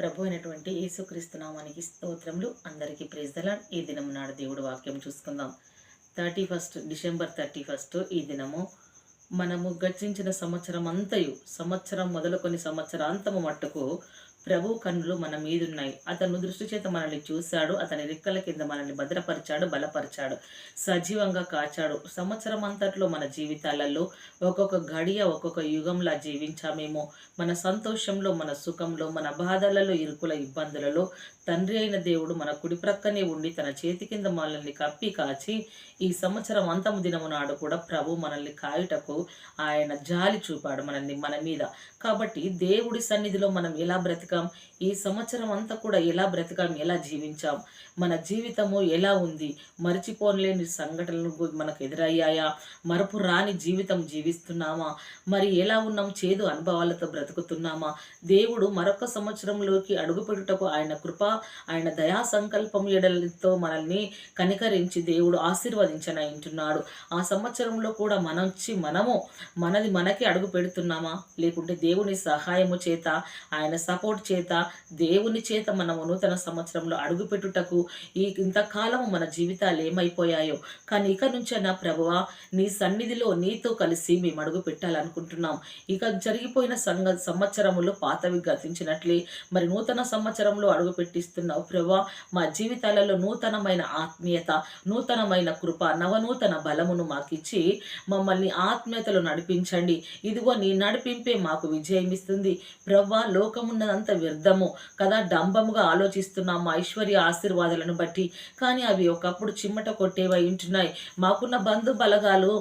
ప్రభు అయినటువంటి యేసుక్రీస్తు నామానికి స్తోత్రములు. అందరికీ ప్రేజ్దలాడ్ ఈ దినం నాడు దేవుడు వాక్యం చూసుకుందాం. Thirty first December thirty first ఈ దినము మనము గర్జించిన సంవత్సరం అంతయు సంవత్సరం మొదలుకొని సంవత్సరాంతము మట్టుకు ప్రభు కన్నులు మన మీదున్నాయి. అతను దృష్టి చేత మనల్ని చూశాడు. అతని రెక్కల కింద మనల్ని భద్రపరిచాడు బలపరిచాడు. సజీవంగా కాచాడు. సంవత్సరం అంతట్లో మన జీవితాలలో ఒక్కొక్క గడియ ఒక్కొక్క యుగంలా జీవించామేమో. మన సంతోషంలో మన సుఖంలో మన బాధలలో ఇరుకుల ఇబ్బందులలో తండ్రి అయిన దేవుడు మన కుడి ప్రక్కనే ఉండి తన చేతి కింద మనల్ని కప్పి కాచి ఈ సంవత్సరం అంతము దినము నాడు కూడా ప్రభు మనల్ని కాయుటకు ఆయన జాలి చూపాడు మనల్ని మన మీద. కాబట్టి దేవుడి సన్నిధిలో మనం ఎలా బ్రతికాం? ఈ సంవత్సరం అంతా కూడా ఎలా బ్రతికాం? ఎలా జీవించాం? మన జీవితము ఎలా ఉంది? మరిచిపోలేని సంఘటనలు మనకు ఎదురయ్యాయా? మరపు రాని జీవితం జీవిస్తున్నామా? మరి ఎలా ఉన్నాం? చేదు అనుభవాలతో బ్రతుకుతున్నామా? దేవుడు మరొక సంవత్సరంలోకి అడుగుపెట్టుటకు ఆయన కృప ఆయన దయా సంకల్పం ఎడలతో మనల్ని కనికరించి దేవుడు ఆశీర్వదించనంటున్నాడు ఆ సంవత్సరంలో కూడా మనొచ్చి మనము మనది మనకి అడుగు పెడుతున్నామా లేకుంటే దేవుని సహాయము చేత ఆయన సపోర్ట్ చేత దేవుని చేత మనము నూతన సంవత్సరంలో అడుగు పెట్టుటకు ఈ ఇంతకాలము మన జీవితాలు ఏమైపోయాయో. కానీ ఇక నుంచైనా ప్రభువ నీ సన్నిధిలో నీతో కలిసి మేము అడుగు పెట్టాలనుకుంటున్నాం. ఇక జరిగిపోయిన సంగ సంవత్సరములు పాతవి గతించినట్లే. మరి నూతన సంవత్సరంలో అడుగు పెట్టిస్తున్నావు ప్రభా మా జీవితాలలో నూతనమైన ఆత్మీయత నూతనమైన కృప నవనూతన బలమును మాకిచ్చి మమ్మల్ని ఆత్మీయతలో నడిపించండి. ఇదిగో నీ నడిపింపే మాకు విజయం ఇస్తుంది ప్రవ్వా లోకమున్నదంత వ్యర్థము. కదా డంబముగా ఆలోచిస్తున్నాం మా ఐశ్వర్య ఆశీర్వాదాలను బట్టి. కానీ అవి ఒకప్పుడు చిమ్మట కొట్టేవై ఉంటున్నాయి. మాకున్న బంధు బలగాలు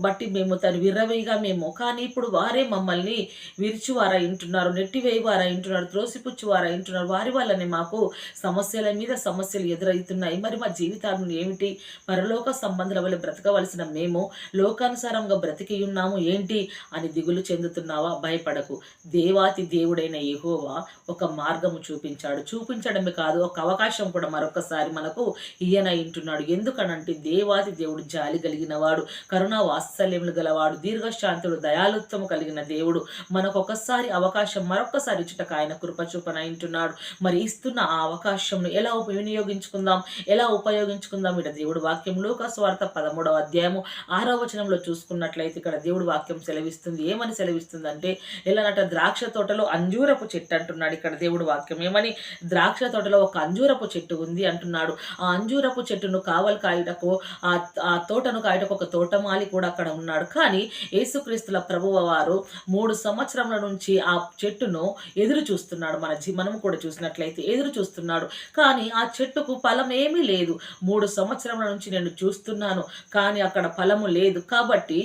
బట్టి మేము తను విర్రవేగా మేము. కానీ ఇప్పుడు వారే మమ్మల్ని విరిచివారా ఇంటున్నారు నెట్టివేయవారా ఇంటున్నారు త్రోసిపుచ్చువారా ఇంటున్నారు వారి వల్లనే మాకు సమస్యల మీద సమస్యలు ఎదురవుతున్నాయి. మరి మా జీవితాలను ఏమిటి? పరలోక సంబంధాల వల్ల బ్రతకవలసిన మేము లోకానుసారంగా బ్రతికి ఉన్నాము ఏంటి అని దిగులు చెందుతున్నావా? భయపడకు. దేవాతి దేవుడైన యహోవా ఒక మార్గము చూపించాడు. చూపించడమే కాదు ఒక అవకాశం కూడా మరొక మరొకసారి మనకు ఈయన ఇంటున్నాడు. ఎందుకనంటే దేవాది దేవుడు జాలి కలిగిన వాడు కరుణా వాత్సల్యములు గలవాడు దీర్ఘశాంతుడు దయాలుత్వము కలిగిన దేవుడు. మనకు ఒకసారి అవకాశం మరొకసారి ఇచ్చుటకు ఆయన కృపచూపన ఇంటున్నాడు. మరి ఇస్తున్న ఆ అవకాశంను ఎలా వినియోగించుకుందాం ఎలా ఉపయోగించుకుందాం? ఇక్కడ దేవుడు వాక్యం లోకస్వార్థ పదమూడవ అధ్యాయము ఆరో వచనంలో చూసుకున్నట్లయితే ఇక్కడ దేవుడు వాక్యం సెలవిస్తుంది. ఏమని సెలవిస్తుంది అంటే ఎలానట ద్రాక్ష తోటలో అంజూరపు చెట్టు అంటున్నాడు ఇక్కడ దేవుడు వాక్యం. ఏమని? ద్రాక్ష తోటలో ఒక అంజూరపు చెట్టు ఉంది. అంటున్నాడు. ఆ అంజూరపు చెట్టును కావలి కాయుటకు ఆ ఆ తోటను కాయుటకు ఒక తోటమాలి కూడా అక్కడ ఉన్నాడు. కానీ యేసుక్రీస్తుల ప్రభువ వారు మూడు సంవత్సరముల నుంచి ఆ చెట్టును ఎదురు చూస్తున్నాడు. మన జీ మనం కూడా చూసినట్లయితే ఎదురు చూస్తున్నాడు. కానీ ఆ చెట్టుకు ఫలం ఏమీ లేదు. మూడు సంవత్సరముల నుంచి నేను చూస్తున్నాను కానీ అక్కడ ఫలము లేదు. కాబట్టి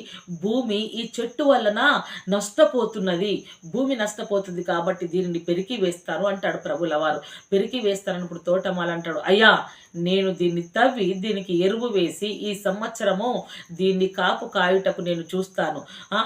భూమి ఈ చెట్టు వలన నష్టపోతున్నది. భూమి నష్టపోతుంది కాబట్టి దీనిని పెరికి వేస్తాను అంటాడు ప్రభుల వారు పెరికి వేస్తానని ఇప్పుడు తోటమాలంటాడు. అయ్యా నేను దీన్ని తవ్వి దీనికి ఎరువు వేసి ఈ సంవత్సరము దీన్ని కాపు కాయుటకు నేను చూస్తాను.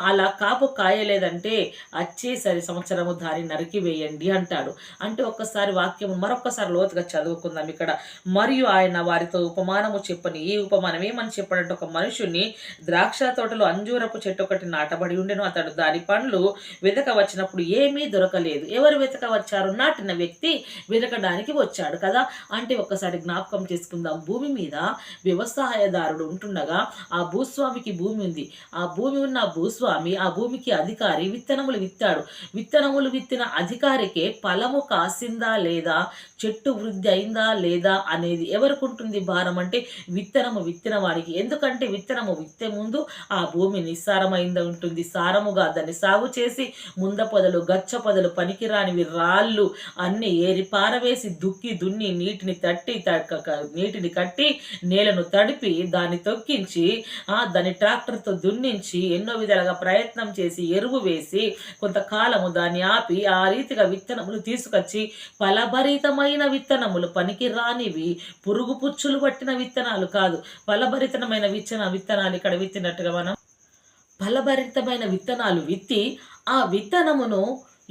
అలా కాపు కాయలేదంటే వచ్చేసరి సంవత్సరము దాన్ని నరికి వేయండి అంటాడు. అంటే ఒక్కసారి వాక్యం మరొకసారి లోతుగా చదువుకుందాం ఇక్కడ. మరియు ఆయన వారితో ఉపమానము చెప్పని ఈ ఉపమానం ఏమని చెప్పాడంటే ఒక మనుషుని ద్రాక్ష తోటలో అంజూరపు చెట్టు ఒకటి నాటబడి ఉండెను. అతడు దాని పండ్లు వెతక వచ్చినప్పుడు ఏమీ దొరకలేదు. ఎవరు వెతక వచ్చారు? నాటిన వ్యక్తి వెతకడానికి వచ్చాడు కదా. అంటే ఒక్కసారి జ్ఞాపకం చేసుకుందాం. భూమి మీద వ్యవసాయదారుడు ఉంటుండగా ఆ భూస్వామికి భూమి ఉంది. ఆ భూమి ఉన్న భూస్వామి ఆ భూమికి అధికారి విత్తనములు విత్తాడు. విత్తనములు విత్తిన అధికారికే ఫలము కాసిందా లేదా? చెట్టు వృద్ధి అయిందా లేదా అనేది ఎవరికి ఉంటుంది భారం? అంటే విత్తనము విత్తిన వాడికి ఎందుకంటే విత్తనము విత్తే ముందు ఆ భూమి నిస్సారమైంది ఉంటుంది. సారముగా దాన్ని సాగు చేసి ముంద పొదలు గచ్చ పొదలు పనికిరానివి రాళ్ళు అన్ని ఏరి పారవేసి దుక్కి దున్ని నీటిని తట్టి కట్టి నీటిని కట్టి నేలను తడిపి దాన్ని తొక్కించి దాన్ని ట్రాక్టర్తో దున్నించి ఎన్నో విధాలుగా ప్రయత్నం చేసి ఎరువు వేసి కొంతకాలము దాన్ని ఆపి ఆ రీతిగా విత్తనములు తీసుకొచ్చి ఫలభరితమైన విత్తనములు పనికి రానివి పురుగు పుచ్చులు పట్టిన విత్తనాలు కాదు. ఫలభరితమైన విత్తన విత్తనాలు ఇక్కడ విత్తినట్టుగా మనం ఫలభరితమైన విత్తనాలు విత్తి ఆ విత్తనమును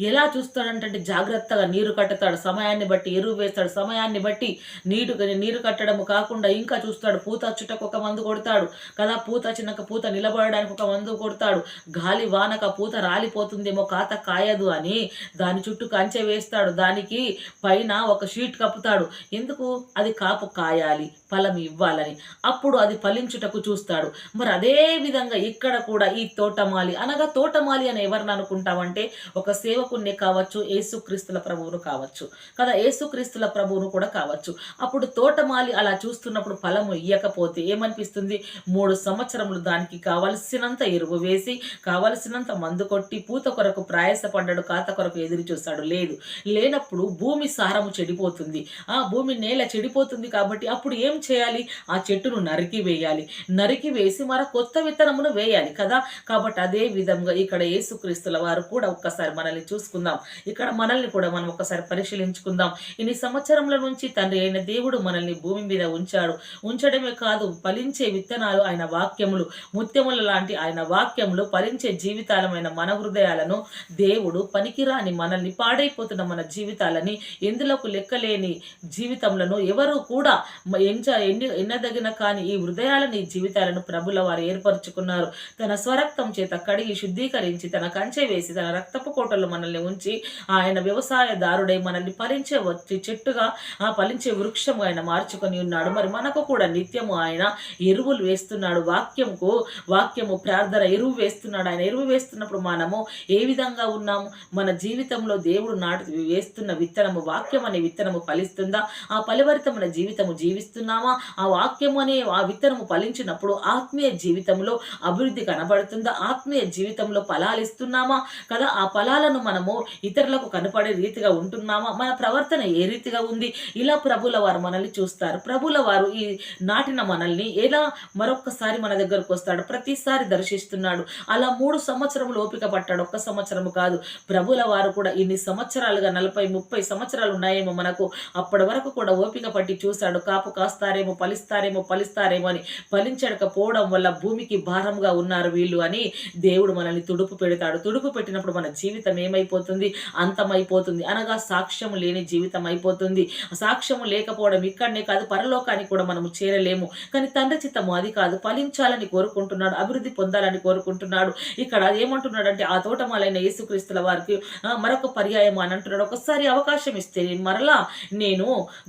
ఎలా చూస్తాడంటే జాగ్రత్తగా నీరు కట్టుతాడు సమయాన్ని బట్టి ఎరువు వేస్తాడు సమయాన్ని బట్టి నీరు నీరు కట్టడము కాకుండా ఇంకా చూస్తాడు పూత వచ్చుటకు ఒక మందు కొడతాడు కదా పూత వచ్చినాక పూత నిలబడడానికి ఒక మందు కొడతాడు గాలి వానక పూత రాలిపోతుందేమో కాత కాయదు అని దాని చుట్టూ కంచె వేస్తాడు దానికి పైన ఒక షీట్ కప్పుతాడు. ఎందుకు? అది కాపు కాయాలి ఫలం ఇవ్వాలని. అప్పుడు అది ఫలించుటకు చూస్తాడు. మరి అదే విధంగా ఇక్కడ కూడా ఈ తోటమాలి అనగా తోటమాలి అని ఎవరిని అనుకుంటామంటే ఒక సేవకుణ్ణి కావచ్చు ఏసుక్రీస్తుల ప్రభువును కావచ్చు. కదా ఏసుక్రీస్తుల ప్రభువును కూడా కావచ్చు. అప్పుడు తోటమాలి అలా చూస్తున్నప్పుడు ఫలము ఇయ్యకపోతే ఏమనిపిస్తుంది? మూడు సంవత్సరములు దానికి కావలసినంత ఎరువు వేసి కావలసినంత మందు కొట్టి పూత కొరకు ప్రయాసపడ్డాడు కాత కొరకు ఎదురు చూస్తాడు లేదు. లేనప్పుడు భూమి సారము చెడిపోతుంది. ఆ భూమి నేల చెడిపోతుంది కాబట్టి అప్పుడు ఏం చేయాలి? ఆ చెట్టును నరికి వేయాలి. నరికి వేసి మరో కొత్త విత్తనమును వేయాలి కదా. కాబట్టి అదే విధంగా ఇక్కడ యేసుక్రీస్తుల వారు కూడా ఒక్కసారి మనల్ని చూసుకుందాం. ఇక్కడ మనల్ని కూడా మనం ఒకసారి పరిశీలించుకుందాం. ఇన్ని సంవత్సరముల నుంచి తండ్రి అయిన దేవుడు మనల్ని భూమి మీద ఉంచాడు. ఉంచడమే కాదు ఫలించే విత్తనాలు ఆయన వాక్యములు. ముత్యముల లాంటి ఆయన వాక్యములు ఫలించే జీవితాలమైన మన హృదయాలను దేవుడు పనికిరాని మనల్ని పాడైపోతున్న మన జీవితాలని ఎందులకు లెక్కలేని జీవితములను ఎవరు కూడా ఎంచ ఎన్ని ఎన్నదగిన కానీ ఈ హృదయాలని జీవితాలను ప్రభుల వారు ఏర్పరచుకున్నారు. తన స్వరక్తం చేత కడిగి శుద్ధీకరించి తన కంచె వేసి తన రక్తపు మన మనల్ని ఉంచి ఆయన వ్యవసాయదారుడై మనల్ని ఫలించే వచ్చి చెట్టుగా ఫలించే వృక్షము ఆయన మార్చుకొని ఉన్నాడు. మరి మనకు కూడా నిత్యము ఆయన ఎరువులు వేస్తున్నాడు. వాక్యంకు వాక్యము ప్రార్థన ఎరువు వేస్తున్నాడు. ఆయన ఎరువు వేస్తున్నప్పుడు మనము ఏ విధంగా ఉన్నాము? మన జీవితంలో దేవుడు నాటి వేస్తున్న విత్తనము వాక్యం అనే విత్తనము ఫలిస్తుందా? ఆ ఫలివరితమైన జీవితము జీవిస్తున్నామా? ఆ వాక్యం అనే ఆ విత్తనము ఫలించినప్పుడు ఆత్మీయ జీవితంలో అభివృద్ధి కనబడుతుందా? ఆత్మీయ జీవితంలో ఫలాలు ఇస్తున్నామా? కదా ఆ ఫలాలను మనము ఇతరులకు కనపడే రీతిగా ఉంటున్నామా? మన ప్రవర్తన ఏ రీతిగా ఉంది? ఇలా ప్రభుల వారు మనల్ని చూస్తారు. ప్రభుల వారు ఈ నాటిన మనల్ని ఎలా మరొక్కసారి మన దగ్గరకు వస్తాడు? ప్రతిసారి దర్శిస్తున్నాడు. అలా మూడు సంవత్సరములు ఓపిక పట్టాడు. ఒక్క సంవత్సరము కాదు. ప్రభుల వారు కూడా ఇన్ని సంవత్సరాలుగా నలభై ముప్పై సంవత్సరాలు ఉన్నాయేమో మనకు. అప్పటి వరకు కూడా ఓపిక పట్టి చూశాడు. కాపు కాస్తారేమో ఫలిస్తారేమో ఫలిస్తారేమో అని ఫలించడకపోవడం వల్ల భూమికి భారంగా ఉన్నారు వీళ్ళు అని దేవుడు మనల్ని తుడుపు పెడతాడు. తుడుపు పెట్టినప్పుడు మన జీవితం ఏమైపోతుంది అంతమైపోతుంది. అనగా సాక్ష్యము లేని జీవితం అయిపోతుంది సాక్ష్యము లేకపోవడం ఇక్కడనే కాదు పరలోకానికి కూడా మనము చేరలేము. కానీ తండ్రి చిత్తము అది కాదు. ఫలించాలని కోరుకుంటున్నాడు అభివృద్ధి పొందాలని కోరుకుంటున్నాడు. ఇక్కడ ఏమంటున్నాడంటే ఆ తోటమాలైన యేసుక్రీస్తుల వారికి మరొక పర్యాయం అని అంటున్నాడు. ఒకసారి అవకాశం ఇస్తే మరలా నేను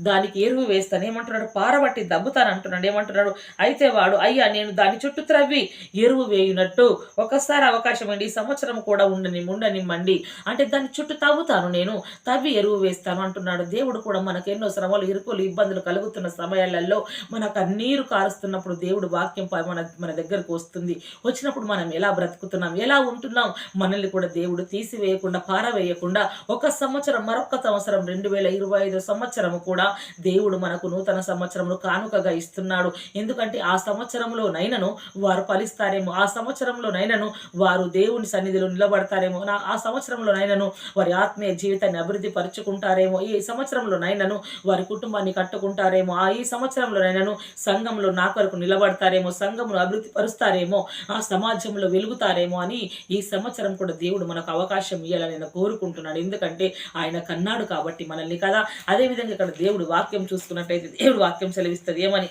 దానికి ఎరువు వేస్తాను. ఏమంటున్నాడు? పారబట్టి దబ్బుతాను అంటున్నాడు. ఏమంటున్నాడు? అయితే వాడు అయ్యా నేను దాని చుట్టూ త్రవ్వి ఎరువు వేయునట్టు. ఒకసారి అవకాశం అండి ఈ సంవత్సరం కూడా ఉండని ఉండనిమ్మండి. అంటే దాని చుట్టూ తవ్వుతాను నేను. తవ్వి ఎరువు వేస్తాను అంటున్నాడు. దేవుడు కూడా మనకు ఎన్నో శ్రమలు ఇరుకులు ఇబ్బందులు కలుగుతున్న సమయాలలో మనకు ఆ నీరు కారుస్తున్నప్పుడు దేవుడు వాక్యం మన మన దగ్గరకు వస్తుంది. వచ్చినప్పుడు మనం ఎలా బ్రతుకుతున్నాం? ఎలా ఉంటున్నాం? మనల్ని కూడా దేవుడు తీసివేయకుండా పారవేయకుండా ఒక సంవత్సరం మరొక సంవత్సరం రెండు వేల ఇరవై ఐదు సంవత్సరము కూడా దేవుడు మనకు నూతన సంవత్సరము కానుకగా ఇస్తున్నాడు. ఎందుకంటే ఆ సంవత్సరంలో నైనను వారు ఫలిస్తారేమో ఆ సంవత్సరంలో నైనను వారు దేవుని సన్నిధిలో నిలబడతారేమో. నా ఆ సంవత్సరంలో నైనను వారి ఆత్మీయ జీవితాన్ని అభివృద్ధి పరుచుకుంటారేమో ఈ సంవత్సరంలో నైనను వారి కుటుంబాన్ని కట్టుకుంటారేమో ఆ ఈ సంవత్సరంలో నైనను సంఘంలో నా కొరకు నిలబడతారేమో సంఘమును అభివృద్ధి పరుస్తారేమో ఆ సమాజంలో వెలుగుతారేమో అని ఈ సంవత్సరం కూడా దేవుడు మనకు అవకాశం ఇవ్వాలని నేను కోరుకుంటున్నాడు. ఎందుకంటే ఆయన కన్నాడు కాబట్టి మనల్ని కదా. అదేవిధంగా ఇక్కడ దేవుడు వాక్యం చూసుకున్నట్టయితే దేవుడు వాక్యం సెలవిస్తుంది. ఏమని?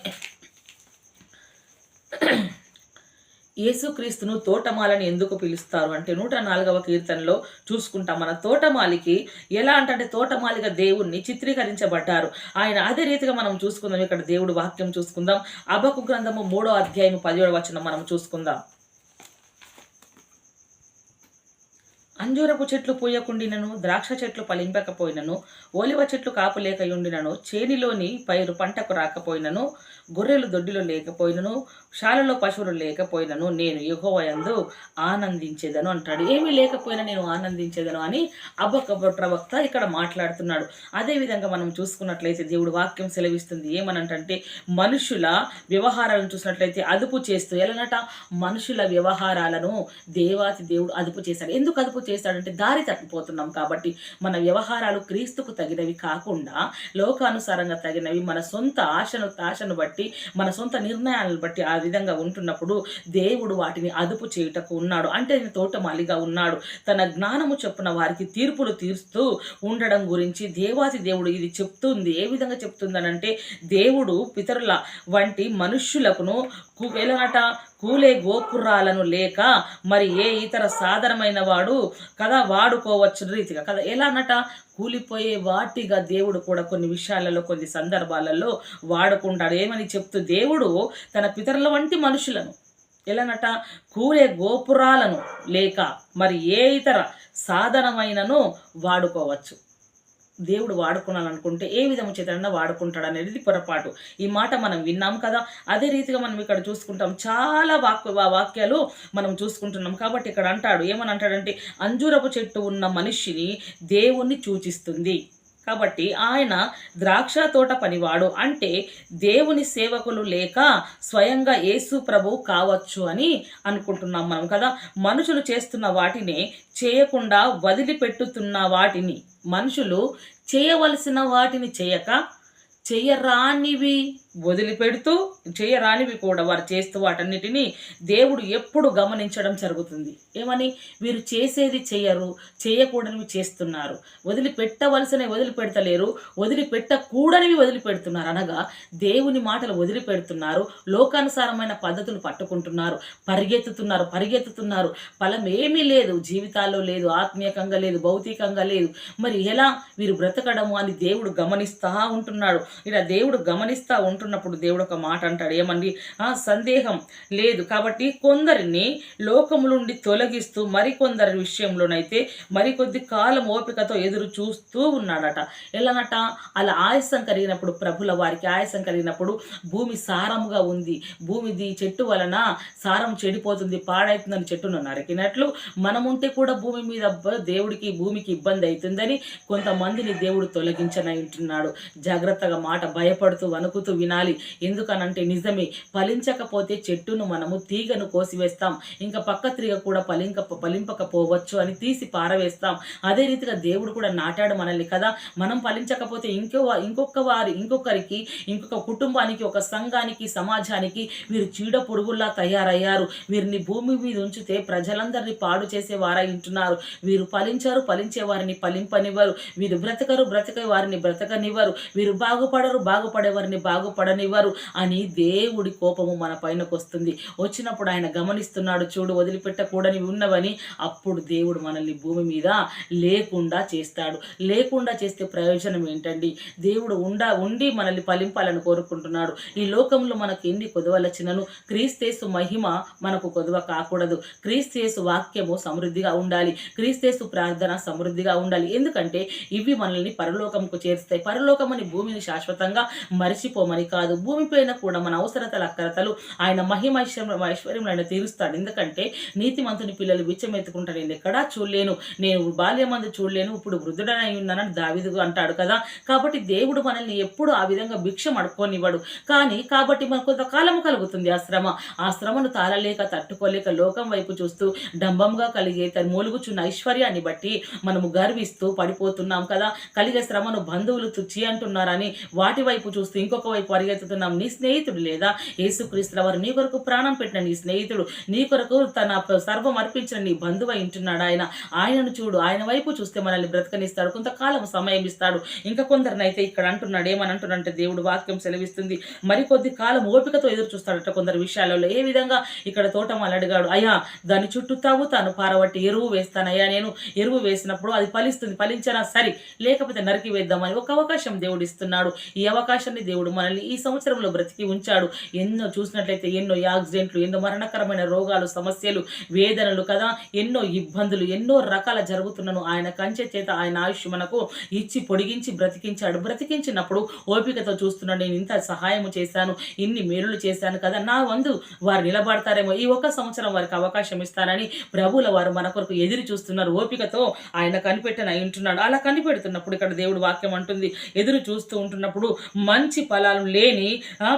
యేసుక్రీస్తును తోటమాలని ఎందుకు పిలుస్తారు? అంటే నూట నాలుగవ కీర్తనలో చూసుకుంటాం మన తోటమాలికి ఎలా అంటే తోటమాలిగా దేవుణ్ణి చిత్రీకరించబడ్డారు. ఆయన అదే రీతిగా మనం చూసుకుందాం. ఇక్కడ దేవుడు వాక్యం చూసుకుందాం. అబకు గ్రంథము మూడో అధ్యాయము పదిహేడు వచనం మనం చూసుకుందాం. అంజూరపు చెట్లు పూయకుండినను ద్రాక్ష చెట్లు ఫలింపకపోయినను ఓలివ చెట్లు కాపు లేకయుండినను చేనిలోని పైరు పంటకు రాకపోయినను గొర్రెలు దొడ్డిలో లేకపోయినను శాలలో పశువులు లేకపోయినను నేను యెహోవాయందు ఆనందించేదను అంటాడు. ఏమీ లేకపోయినా నేను ఆనందించేదను అని అబ్బక ప్రవక్త ఇక్కడ మాట్లాడుతున్నాడు. అదేవిధంగా మనం చూసుకున్నట్లయితే దేవుడు వాక్యం సెలవిస్తుంది. ఏమనంటే మనుషుల వ్యవహారాలను చూసినట్లయితే అదుపు చేస్తూ ఎలానట? మనుషుల వ్యవహారాలను దేవాతి దేవుడు అదుపు చేశాడు. ఎందుకు అదుపు చేస్తాడంటే దారి తప్పిపోతున్నాం కాబట్టి మన వ్యవహారాలు క్రీస్తుకు తగినవి కాకుండా లోకానుసారంగా తగినవి మన సొంత ఆశను ఆశను బట్టి మన సొంత నిర్ణయాలను బట్టి ఆ విధంగా ఉంటున్నప్పుడు దేవుడు వాటిని అదుపు చేయుటకు ఉన్నాడు. అంటే ఆయన తోటమాలిగా ఉన్నాడు. తన జ్ఞానము చొప్పున వారికి తీర్పులు తీరుస్తూ ఉండడం గురించి దేవాది దేవుడు ఇది చెప్తుంది. ఏ విధంగా చెప్తుందనంటే దేవుడు పితరుల వంటి మనుష్యులకును ఎలాట కూలే గోపురాలను లేక మరి ఏ ఇతర సాధనమైన వాడు కదా వాడుకోవచ్చు రీతిగా. కదా ఎలానట కూలిపోయే వాటిగా దేవుడు కూడా కొన్ని విషయాలలో కొన్ని సందర్భాలలో వాడుకుంటాడు. ఏమని చెప్తూ దేవుడు తన పితరుల వంటి మనుషులను ఎలానట కూలే గోపురాలను లేక మరి ఏ ఇతర సాధనమైనను వాడుకోవచ్చు. దేవుడు వాడుకోవాలనుకుంటే ఏ విధము చేతనైనా వాడుకుంటాడు అనేది పొరపాటు. ఈ మాట మనం విన్నాం కదా? అదే రీతిగా మనం ఇక్కడ చూసుకుంటాం. చాలా వాక్య వా- వాక్యాలు మనం చూసుకుంటున్నాం. కాబట్టి ఇక్కడ అంటాడు ఏమని అంటాడంటే అంజూరపు చెట్టు ఉన్న మనిషిని దేవుణ్ణి సూచిస్తుంది కాబట్టి ఆయన ద్రాక్ష తోట పనివాడు. అంటే దేవుని సేవకులు లేక స్వయంగా యేసు ప్రభు కావచ్చు అని అనుకుంటున్నాం మనం కదా. మనుషులు చేస్తున్న వాటిని చేయకుండా వదిలిపెట్టుతున్న వాటిని మనుషులు చేయవలసిన వాటిని చేయక చేయరానివి. వదిలిపెడుతూ చేయరానివి కూడా వారు చేస్తూ వాటన్నిటిని దేవుడు ఎప్పుడు గమనించడం జరుగుతుంది. ఏమని? వీరు చేసేది చేయరు చేయకూడనివి చేస్తున్నారు. వదిలిపెట్టవలసినవి వదిలిపెడతలేరు వదిలిపెట్టకూడనివి వదిలిపెడుతున్నారు. అనగా దేవుని మాటలు వదిలిపెడుతున్నారు లోకానుసారమైన పద్ధతులు పట్టుకుంటున్నారు పరిగెత్తుతున్నారు పరిగెత్తుతున్నారు. ఫలం ఏమీ లేదు జీవితాల్లో లేదు ఆత్మీయకంగా లేదు భౌతికంగా లేదు. మరి ఎలా వీరు బ్రతకడము అని దేవుడు గమనిస్తా ఉంటున్నాడు. ఇలా దేవుడు గమనిస్తా ఉంటున్నప్పుడు దేవుడు ఒక మాట అంటాడు. ఏమండి? ఆ సందేహం లేదు. కాబట్టి కొందరిని లోకము నుండి తొలగిస్తూ మరికొందరి విషయంలోనైతే మరికొద్ది కాలం ఓపికతో ఎదురు చూస్తూ ఉన్నాడట. ఎలానట? అలా ఆయాసం కలిగినప్పుడు ప్రభుల వారికి ఆయాసం కలిగినప్పుడు భూమి సారముగా ఉంది. భూమిది చెట్టు వలన సారం చెడిపోతుంది పాడైతుందని చెట్టును నరికినట్లు మనముంటే కూడా భూమి మీద దేవుడికి భూమికి ఇబ్బంది అవుతుందని కొంతమందిని దేవుడు తొలగించనై ఉంటున్నాడు జాగ్రత్తగా మాట భయపడుతూ వణుకుతూ వినాలి ఎందుకనంటే నిజమే ఫలించకపోతే చెట్టును మనము తీగను కోసివేస్తాం. ఇంకా పక్క తీగ కూడా ఫలింక ఫలింపకపోవచ్చు అని తీసి పారవేస్తాం. అదే రీతిగా దేవుడు కూడా నాటాడు మనల్ని కదా. మనం ఫలించకపోతే ఇంకో ఇంకొక వారి ఇంకొకరికి ఇంకొక కుటుంబానికి ఒక సంఘానికి సమాజానికి వీరు చీడ పొడుగుల్లా తయారయ్యారు. వీరిని భూమి మీద ఉంచితే ప్రజలందరినీ పాడు చేసే వారై ఉంటున్నారు. వీరు ఫలించారు ఫలించే వారిని ఫలింపనివ్వరు. వీరు బ్రతకరు బ్రతక వారిని బ్రతకనివ్వరు. వీరు బాగుపడరు బాగుపడే వారిని పడనివ్వరు అని దేవుడి కోపము మన పైనకు వస్తుంది. వచ్చినప్పుడు ఆయన గమనిస్తున్నాడు చూడు వదిలిపెట్టకూడని ఉన్నవని. అప్పుడు దేవుడు మనల్ని భూమి మీద లేకుండా చేస్తాడు. లేకుండా చేస్తే ప్రయోజనం ఏంటండి? దేవుడు ఉండా ఉండి మనల్ని ఫలింపాలని కోరుకుంటున్నాడు. ఈ లోకంలో మనకు ఎన్ని కొదవలచ్చినను? క్రీస్తేసు మహిమ మనకు కొదవ కాకూడదు. క్రీస్తేసు వాక్యము సమృద్ధిగా ఉండాలి. క్రీస్తేసు ప్రార్థన సమృద్ధిగా ఉండాలి. ఎందుకంటే ఇవి మనల్ని పరలోకంకు చేరుస్తాయి. పరలోకమని అని భూమిని శాశ్వతంగా మరిచిపోమని కాదు. భూమిపైన కూడా మన అవసరతల అక్కరతలు ఆయన మహిమ ఐశ్వర్యం ఆయన తీరుస్తాడు. ఎందుకంటే నీతిమంతుని పిల్లలు విచ్చమెత్తుకుంటారు నేను ఎక్కడా చూడలేను. నేను బాల్యమందు చూడలేను. ఇప్పుడు వృద్ధుడనై ఉన్నానని దావిదు అంటాడు కదా. కాబట్టి దేవుడు మనల్ని ఎప్పుడు ఆ విధంగా భిక్షం అడుక్కోనివ్వడు కానీ కాబట్టి మనకు కొంతకాలము కలుగుతుంది ఆ శ్రమ. ఆ శ్రమను తాళలేక తట్టుకోలేక లోకం వైపు చూస్తూ డంబంగా కలిగే తన మూలుగుచున్న ఐశ్వర్యాన్ని బట్టి మనము గర్విస్తూ పడిపోతున్నాం కదా. కలిగే శ్రమను బంధువులు తుచ్చి అంటున్నారని వాటి వైపు చూస్తూ ఇంకొక వైపు పరిగెత్తుతున్నాం. నీ స్నేహితుడు లేదా? యేసుక్రీస్తుల వారు నీ కొరకు ప్రాణం పెట్టిన నీ స్నేహితుడు నీ కొరకు తన సర్వం అర్పించిన నీ బంధువు ఉంటున్నాడు ఆయన. ఆయనను చూడు. ఆయన వైపు చూస్తే మనల్ని బ్రతకనిస్తాడు. కొంతకాలం సమయం ఇస్తాడు. ఇంకా కొందరినైతే ఇక్కడ అంటున్నాడు. ఏమని అంటున్నాడంటే దేవుడు వాక్యం సెలవిస్తుంది. మరికొద్ది కాలం ఓపికతో ఎదురు చూస్తాడట కొందరు విషయాలలో. ఏ విధంగా? ఇక్కడ తోటమాలు అడిగాడు. అయ్యా దాని చుట్టూ తావు తాను పారబట్టి ఎరువు వేస్తానయ్యా. నేను ఎరువు వేసినప్పుడు అది ఫలిస్తుంది. ఫలించినా సరే లేకపోతే నరికి వేద్దామని ఒక అవకాశం దేవుడు ఇస్తున్నాడు. ఈ అవకాశాన్ని దేవుడు మనల్ని ఈ ఈ సంవత్సరంలో బ్రతికి ఉంచాడు. ఎన్నో చూసినట్లయితే ఎన్నో యాక్సిడెంట్లు ఎన్నో మరణకరమైన రోగాలు సమస్యలు వేదనలు కదా. ఎన్నో ఇబ్బందులు ఎన్నో రకాల జరుగుతున్నను ఆయన కంచె చేత ఆయన ఆయుష్ మనకు ఇచ్చి పొడిగించి బ్రతికించాడు. బ్రతికించినప్పుడు ఓపికతో చూస్తున్నాడు నేను ఇంత సహాయం చేశాను ఇన్ని మేలులు చేశాను కదా. నా వందు వారు నిలబడతారేమో ఈ ఒక్క సంవత్సరం వారికి అవకాశం ఇస్తానని ప్రభువుల వారు మన కొరకు ఎదురు చూస్తున్నారు. ఓపికతో ఆయన కనిపెట్టని అయి ఉంటున్నాడు. అలా కనిపెడుతున్నప్పుడు ఇక్కడ దేవుడు వాక్యం అంటుంది. ఎదురు చూస్తూ ఉంటున్నప్పుడు మంచి ఫలాలు లేని ఆ,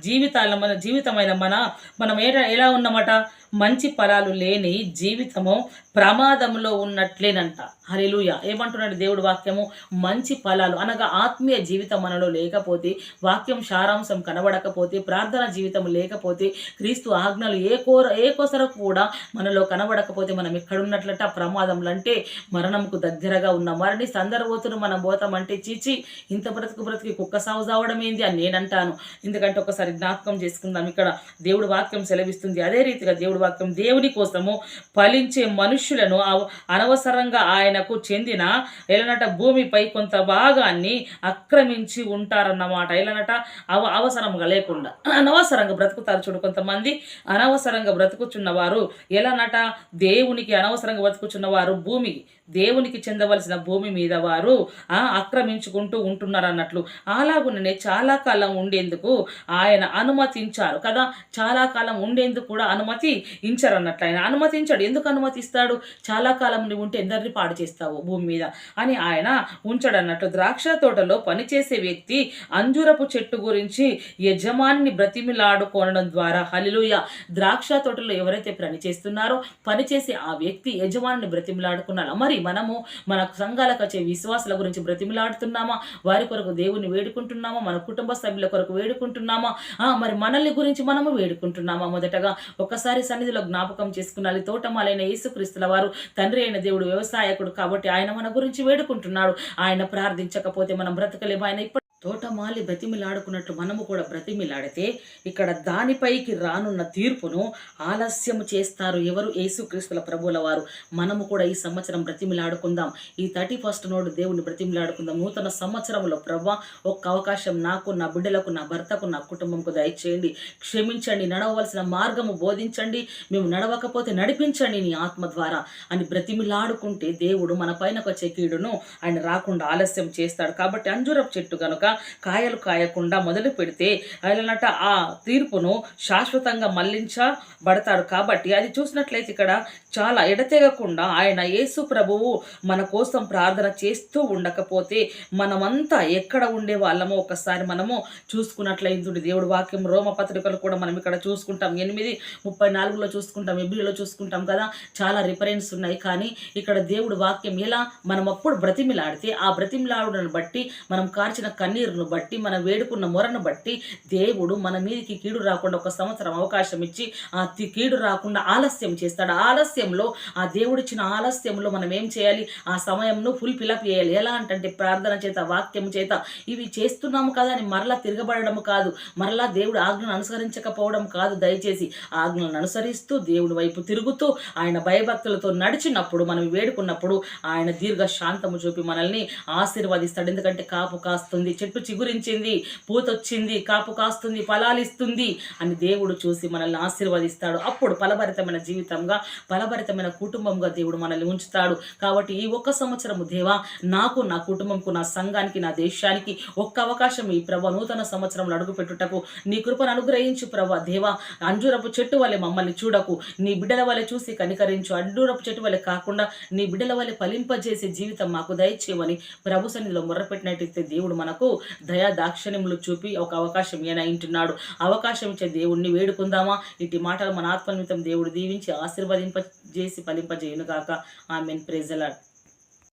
జీవితాల మన జీవితమైన మన మనం ఏ ఎలా ఉన్నమాట? మంచి ఫలాలు లేని జీవితము ప్రమాదంలో ఉన్నట్లేనంట. హరిలుయ ఏమంటున్నాడు దేవుడు వాక్యము? మంచి ఫలాలు. అనగా ఆత్మీయ జీవితం మనలో లేకపోతే వాక్యం సారాంశం కనబడకపోతే ప్రార్థన జీవితం లేకపోతే క్రీస్తు ఆజ్ఞలు ఏ కోర ఏ కొసరకు కూడా మనలో కనబడకపోతే మనం ఎక్కడున్నట్లట ప్రమాదంలో అంటే మరణంకు దగ్గరగా ఉన్న. మరణి సందర్భోతును మనం పోతామంటే చీచి ఇంత బ్రతుకు బ్రతికి కుక్క సాగు చావడం ఏంది అని నేను అంటాను ఎందుకంటే ఒకసారి జ్ఞాపకం చేసుకుందాం. ఇక్కడ దేవుడు వాక్యం సెలవిస్తుంది. అదే రీతిగా దేవుడు వాక్యం దేవుని కోసము ఫలించే మనుష్యులను అవ- అనవసరంగా ఆయనకు చెందిన ఎలనట భూమిపై కొంత భాగాన్ని ఆక్రమించి ఉంటారన్నమాట. ఎలనట అవ అవసరంగా లేకుండా. అనవసరంగా బ్రతుకుతారు చూడు కొంతమంది. అనవసరంగా బ్రతుకుచున్నవారు ఎలానట దేవునికి అనవసరంగా బ్రతుకుచున్న వారు భూమి దేవునికి చెందవలసిన భూమి మీద వారు ఆక్రమించుకుంటూ ఉంటున్నారు అన్నట్లు అలాగుననే చాలా కాలం ఉండేందుకు ఆయన అనుమతించారు కదా. చాలా కాలం ఉండేందుకు కూడా అనుమతి ఇంచరు అన్నట్లు ఆయన అనుమతించాడు. ఎందుకు అనుమతిస్తాడు? చాలా కాలం నువ్వు ఉంటే ఎందరిని పాడు చేస్తావు భూమి మీద? అని ఆయన ఉంచాడు అన్నట్లు ద్రాక్ష తోటలో పనిచేసే వ్యక్తి అంజూరపు చెట్టు గురించి యజమాని బ్రతిమిలాడుకోనడం ద్వారా హలిలుయ ద్రాక్ష తోటలో ఎవరైతే పని చేస్తున్నారో పనిచేసే ఆ వ్యక్తి యజమానిని బ్రతిమిలాడుకున్నా మరి మనము మన సంఘాలకు వచ్చే విశ్వాసాల గురించి బ్రతిమిలాడుతున్నామా? వారి కొరకు దేవుని వేడుకుంటున్నామా? మన కుటుంబ సభ్యుల కొరకు వేడుకుంటున్నామా? మరి మనల్ని గురించి మనము వేడుకుంటున్నామా? మొదటగా ఒకసారి సన్నిధిలో జ్ఞాపకం చేసుకున్నాలి. తోటమాలైన యేసుక్రీస్తుల వారు తండ్రి అయిన దేవుడు వ్యవసాయకుడు కాబట్టి ఆయన మన గురించి వేడుకుంటున్నాడు. ఆయన ప్రార్థించకపోతే మనం బ్రతకలేము. ఆయన తోటమాలి బ్రతిమిలాడుకున్నట్లు మనము కూడా బ్రతిమిలాడితే ఇక్కడ దానిపైకి రానున్న తీర్పును ఆలస్యం చేస్తారు ఎవరు? యేసుక్రీస్తుల ప్రభువుల వారు. మనము కూడా ఈ సంవత్సరం బ్రతిమిలాడుకుందాం. ఈ థర్టీ ఫస్ట్ నోడు దేవుని బ్రతిమిలాడుకుందాం. నూతన సంవత్సరంలో ప్రభా ఒక్క అవకాశం నాకు నా బిడ్డలకు నా భర్తకు నా కుటుంబంకు దయచేయండి. క్షమించండి నడవలసిన మార్గము బోధించండి. మేము నడవకపోతే నడిపించండి నీ ఆత్మ ద్వారా అని బ్రతిమిలాడుకుంటే దేవుడు మన పైన వచ్చే కీడును ఆయన రాకుండా ఆలస్యం చేస్తాడు. కాబట్టి అంజూరపు చెట్టు కనుక కాయలు కాయకుండా మొదలు పెడితే ఆయనట ఆ తీర్పును శాశ్వతంగా మళ్ళించబడతాడు కాబట్టి అది చూసినట్లయితే ఇక్కడ చాలా ఎడతెగకుండా ఆయన యేసు ప్రభువు మన కోసం ప్రార్థన చేస్తూ ఉండకపోతే మనమంతా ఎక్కడ ఉండే వాళ్ళమో ఒకసారి మనము చూసుకున్నట్లయింది దేవుడు వాక్యం రోమ పత్రికలు కూడా మనం ఇక్కడ చూసుకుంటాం. ఎనిమిది ముప్పై నాలుగులో చూసుకుంటాం. ఎబ్రిలో చూసుకుంటాం కదా. చాలా రిఫరెన్స్ ఉన్నాయి. కానీ ఇక్కడ దేవుడు వాక్యం ఎలా మనం అప్పుడు బ్రతిమిలాడితే ఆ బ్రతిమిలాడును బట్టి మనం కార్చిన కన్ను కన్నీరును బట్టి మనం వేడుకున్న మొరను బట్టి దేవుడు మన మీదకి కీడు రాకుండా ఒక సంవత్సరం అవకాశం ఇచ్చి ఆ కీడు రాకుండా ఆలస్యం చేస్తాడు. ఆలస్యంలో ఆ దేవుడిచ్చిన ఆలస్యంలో మనం ఏం చేయాలి? ఆ సమయంను ఫుల్ ఫిలప్ చేయాలి. ఎలా అంటే ప్రార్థన చేత వాక్యం చేత ఇవి చేస్తున్నాము కదా అని మరలా తిరగబడడం కాదు. మరలా దేవుడు ఆజ్ఞను అనుసరించకపోవడం కాదు. దయచేసి ఆజ్ఞలను అనుసరిస్తూ దేవుడి వైపు తిరుగుతూ ఆయన భయభక్తులతో నడిచినప్పుడు మనం వేడుకున్నప్పుడు ఆయన దీర్ఘ శాంతము చూపి మనల్ని ఆశీర్వదిస్తాడు. ఎందుకంటే కాపు కాస్తుంది చెట్టు చిగురించింది పూతొచ్చింది కాపు కాస్తుంది ఫలాలిస్తుంది అని దేవుడు చూసి మనల్ని ఆశీర్వదిస్తాడు. అప్పుడు ఫలభరితమైన జీవితంగా ఫలభరితమైన కుటుంబంగా దేవుడు మనల్ని ఉంచుతాడు. కాబట్టి ఈ ఒక్క సంవత్సరము దేవా నాకు నా కుటుంబంకు నా సంఘానికి నా దేశానికి ఒక్క అవకాశం ఈ ప్రభ నూతన సంవత్సరంలో అడుగుపెట్టుటకు నీ కృపను అనుగ్రహించు ప్రభ దేవా. అంజూరపు చెట్టు వలె మమ్మల్ని చూడకు. నీ బిడ్డల వలె చూసి కనికరించు. అంజూరపు చెట్టు వలె కాకుండా నీ బిడ్డల వలె ఫలింపజేసే జీవితం మాకు దయచేయమని ప్రభు సన్నిధిలో మొర్రపెట్టినట్టయితే దేవుడు మనకు దయా దాక్షిణ్యములు చూపి ఒక అవకాశం ఏనాయింటున్నాడు అవకాశం ఇచ్చే దేవుణ్ణి వేడుకుందామా? ఇటు మాటలు మన ఆత్మనిమితం దేవుడు దీవించి ఆశీర్వదింపజేసి ఫలింపజేయును గాక ఆమెన్. ప్రెజలాడ్